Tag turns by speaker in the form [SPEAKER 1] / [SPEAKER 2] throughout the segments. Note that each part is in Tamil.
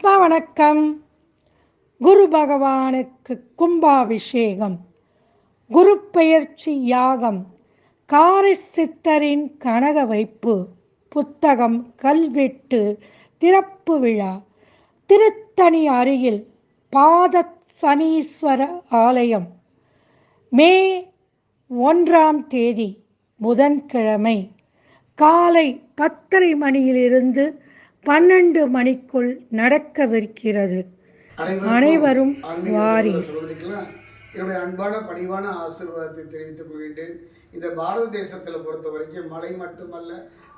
[SPEAKER 1] ஆத்மா வணக்கம். குரு பகவானுக்கு கும்பாபிஷேகம் குரு பெயர்ச்சி யாகம் காரி சித்தரின் கனக வைப்பு புத்தகம் கல்வெட்டு திறப்பு விழா திருத்தணி அருகில் பாத சனீஸ்வர ஆலயம். மே ஒன்றாம் தேதி புதன்கிழமை காலை பத்தரை மணியிலிருந்து பன்னெண்டு மணிக்குள் நடக்கவிருக்கிறது. அனைவரும் வாரி.
[SPEAKER 2] என்னுடைய அன்பான பணிவான ஆசீர்வாதத்தை தெரிவித்துக் கொள்கின்றேன். இந்த பாரத தேசத்தில் பொறுத்த வரைக்கும் மலை மட்டுமல்ல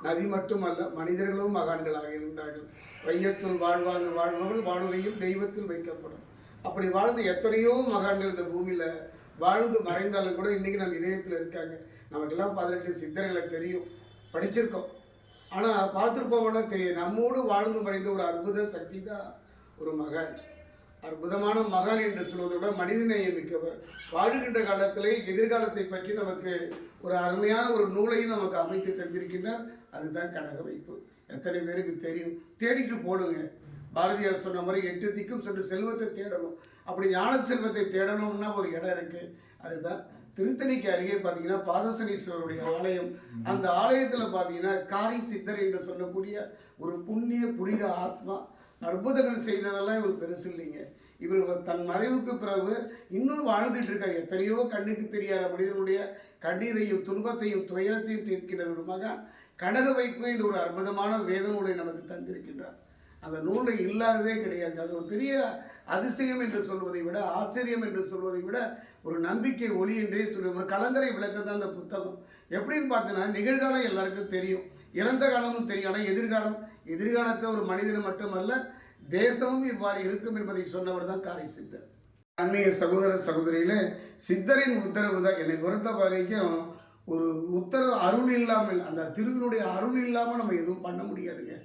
[SPEAKER 2] நதி மட்டுமல்ல மனிதர்களும் மகான்களாக இருந்தார்கள். வையத்துள் வாழ்வாங்க வாழ்பவர்கள் வானுரையும் தெய்வத்தில் வைக்கப்படும். அப்படி வாழ்ந்த எத்தனையோ மகான்கள் இந்த பூமியில் வாழ்ந்து மறைந்தாலும் கூட இன்னைக்கு நம்ம இதயத்தில் இருக்காங்க. நமக்கெல்லாம் பதினெட்டு சித்தர்களை தெரியும். படிச்சிருக்கோம். ஆனால் பார்த்துருப்போம்னா தெரியும் நம்மோடு வாழ்ந்து மறைந்த ஒரு அற்புத சக்தி தான் ஒரு மகன். அற்புதமான மகன் என்று சொல்வதை விட மனிதநேயம் மிக்கவர். வாழுகின்ற காலத்திலே எதிர்காலத்தை பற்றி நமக்கு ஒரு அருமையான ஒரு நூலையும் நமக்கு அமைத்து தந்திருக்கின்றார். அதுதான் கனக வைப்பு. எத்தனை பேருக்கு தெரியும்? தேடிட்டு போடுங்க. பாரதியார் சொன்ன மாதிரி எட்டு திக்கும் சென்று செல்வத்தை தேடணும். அப்படி ஞான செல்வத்தை தேடணும்னா ஒரு இடம் இருக்கு. அதுதான் திருத்தணிக்கு அருகே பார்த்தீங்கன்னா பாதசனீஸ்வரருடைய ஆலயம். அந்த ஆலயத்தில் பார்த்தீங்கன்னா காரி சித்தர் என்று சொல்லக்கூடிய ஒரு புண்ணிய புனித ஆத்மா அற்புதங்கள் செய்ததெல்லாம் இவர் பெருசு இல்லைங்க. இவர் தன் மறைவுக்கு பிறகு இன்னும் வாழ்ந்துட்டு இருக்கார். எத்தனையோ கண்ணுக்கு தெரியாத மனிதனுடைய கண்ணீரையும் துன்பத்தையும் துயரத்தையும் தீர்க்கின்ற ஒரு மகன் கனக வைப்பு என்று ஒரு அற்புதமான வேத நூலை நமக்கு தந்திருக்கின்றார். அந்த நூல் இல்லாததே கிடையாது. அது ஒரு பெரிய அதிசயம் என்று சொல்வதை விட ஆச்சரியம் என்று சொல்வதை விட ஒரு நம்பிக்கை ஒளி என்றே சொல்லி ஒரு கலங்கரை விளக்கம் தான் அந்த புத்தகம். எப்படின்னு பார்த்தீங்கன்னா நிகழ்காலம் எல்லாருக்கும் தெரியும். இறந்த காலமும் தெரியும். ஆனால் எதிர்காலம் எதிர்காலத்தில் ஒரு மனிதன் மட்டுமல்ல தேசமும் இவ்வாறு இருக்கும் என்பதை சொன்னவர் தான் காரை சித்தர். அன்மைய சகோதர சகோதரியில சித்தரின் உத்தரவு தான். என்னை பொறுத்த வரைக்கும் ஒரு உத்தரவு அருள் இல்லாமல் அந்த திருவினுடைய அருள் இல்லாமல் நம்ம எதுவும் பண்ண முடியாதுங்க.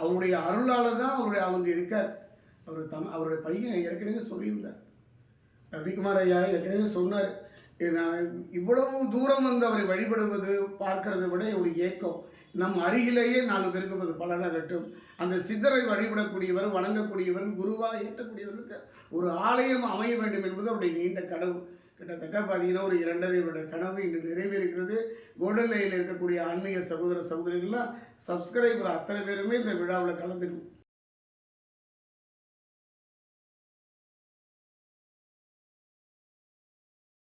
[SPEAKER 2] அவருடைய அருளால் தான் அவருடைய அவங்க இருக்கார். அவர் தம் அவருடைய பையன் ஏற்கனவே சொல்லியிருந்தார். ரவிக்குமார் ஐயா ஏற்கனவே சொன்னார். நான் இவ்வளவு தூரம் வந்து அவரை வழிபடுவது பார்க்கறதை விட ஒரு ஏக்கம். நம் அருகிலேயே நாலு பேருக்கு பலனாகட்டும் அந்த சித்தரை வழிபடக்கூடியவர் வணங்கக்கூடியவர் குருவாக ஏற்றக்கூடியவர்களுக்கு ஒரு ஆலயம் அமைய வேண்டும் என்பது அவருடைய நீண்ட கடவுள் கிட்டத்தட்ட பார்த்தீங்கன்னா ஒரு இரண்டரை வருட கனவு இன்று நிறைவேறுகிறது. கோல்டன் லைனில் இருக்கக்கூடிய ஆன்மீக சகோதர சகோதரிகள்லாம் சப்ஸ்கிரைபர் அத்தனை பேருமே இந்த விழாவில் கலந்துக்கணும்